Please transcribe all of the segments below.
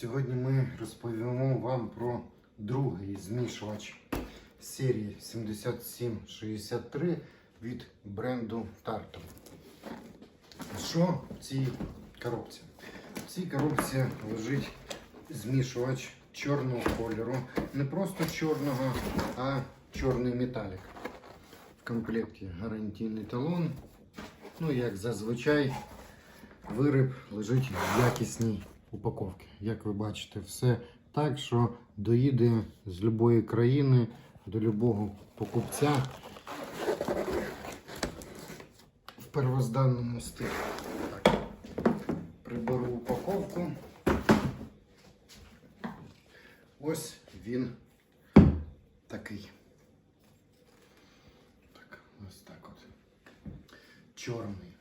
Сьогодні ми розповімо вам про другий змішувач серії 7763 від бренду Tartar. Що в цій коробці? В цій коробці лежить змішувач чорного кольору. Не просто чорного, а чорний металік. В комплекті гарантійний талон. Ну, як зазвичай, виріб лежить в якісній упаковці. Як ви бачите, все так, що доїде з будь-якої країни до будь-якого покупця в первозданному стилі. Приберу упаковку. Ось він такий. Так, ось так от. Чорний.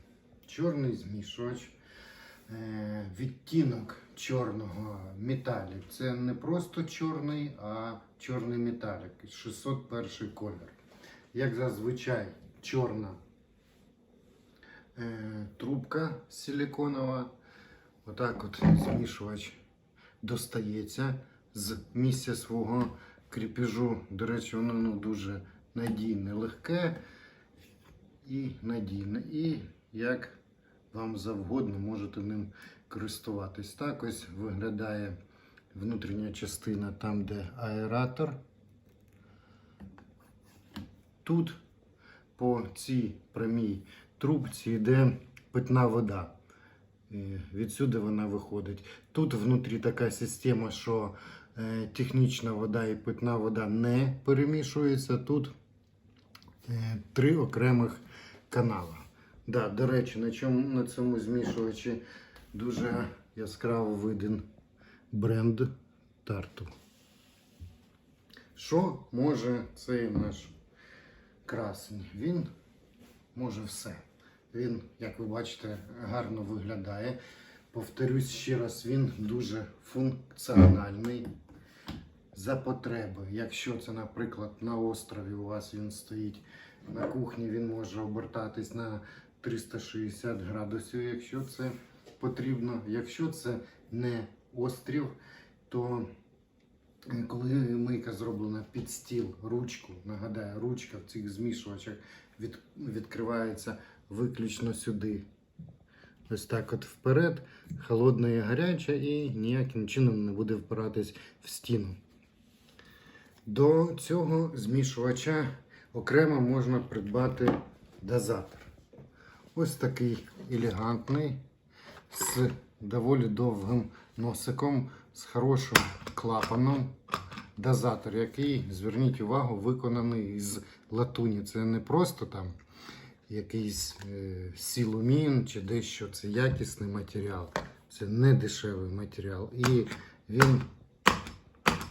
Чорний змішувач. Е, відтінок чорного металік. Це не просто чорний, а чорний металік. 601 колір. Як зазвичай, чорна е, трубка силиконова. Отак от змішувач достається з місця свого кріпежу. До речі, воно ну, дуже надійне, легке і надійне. І як вам завгодно можете ним користуватись. Так ось виглядає внутрішня частина там, де аератор. Тут по цій прямій трубці йде питна вода. Відсюди вона виходить. Тут внутрі така система, що е, технічна вода і питна вода не перемішуються. Тут е, три окремих канала. Да, до речі, на, чому, на цьому змішувачі дуже яскраво виден бренд тарту. Що може цей наш красень? Він може все. Він, як ви бачите, гарно виглядає. Повторюсь ще раз, він дуже функціональний за потреби. Якщо це, наприклад, на острові у вас він стоїть, на кухні він може обертатись на 360 градусів, якщо це потрібно. Якщо це не острів, то е, коли мийка зроблена під стіл, ручку, нагадаю, ручка в цих змішувачах від, відкривається виключно сюди. Ось так от вперед, холодна і гаряча, і ніяким чином не буде впиратись в стіну. До цього змішувача окремо можна придбати дозатор. Ось такий елегантний, з доволі довгим носиком, з хорошим клапаном. Дозатор, який, зверніть увагу, виконаний з латуні. Це не просто там якийсь е, сілумін чи дещо. Це якісний матеріал. Це не дешевий матеріал. І він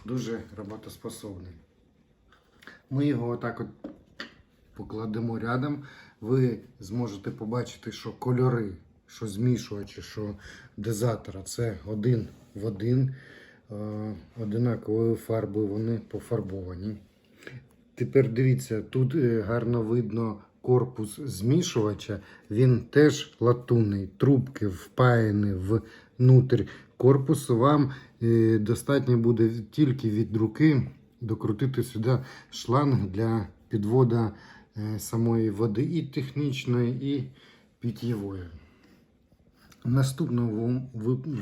дуже роботоспособний. Ми його отак от покладемо рядом. Ви зможете побачити, що кольори, що змішувачі, що дозатора це один в один. Е, Одинаковою фарбою вони пофарбовані. Тепер дивіться, тут е, гарно видно корпус змішувача. Він теж латунний, трубки впаяні внутрь корпусу. Вам е, достатньо буде тільки від руки докрутити сюди шланг для підводу самої води і технічної, і питьєвої. В наступному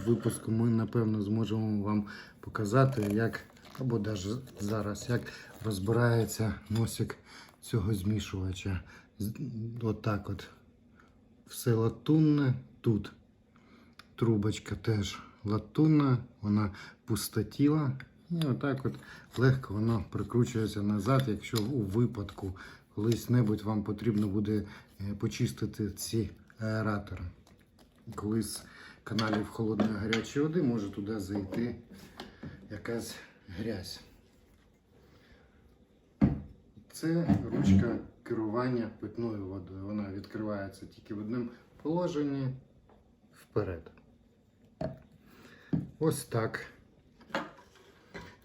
випуску ми, напевно, зможемо вам показати, як, або навіть зараз, як розбирається носик цього змішувача. Отак от. Все латунне тут. Трубочка теж латунна, вона пустотіла. І отак от легко воно прикручується назад, якщо у випадку колись-небудь вам потрібно буде е, почистити ці аератори. Коли з каналів холодної гарячої води може туди зайти якась грязь. Це ручка керування питною водою. Вона відкривається тільки в одному положенні вперед. Ось так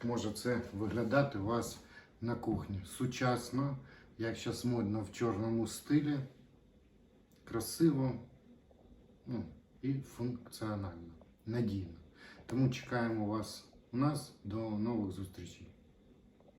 може це виглядати у вас на кухні. Сучасно, як зараз модно в чорному стилі, красиво ну, і функціонально, надійно. Тому чекаємо вас у нас до нових зустрічей.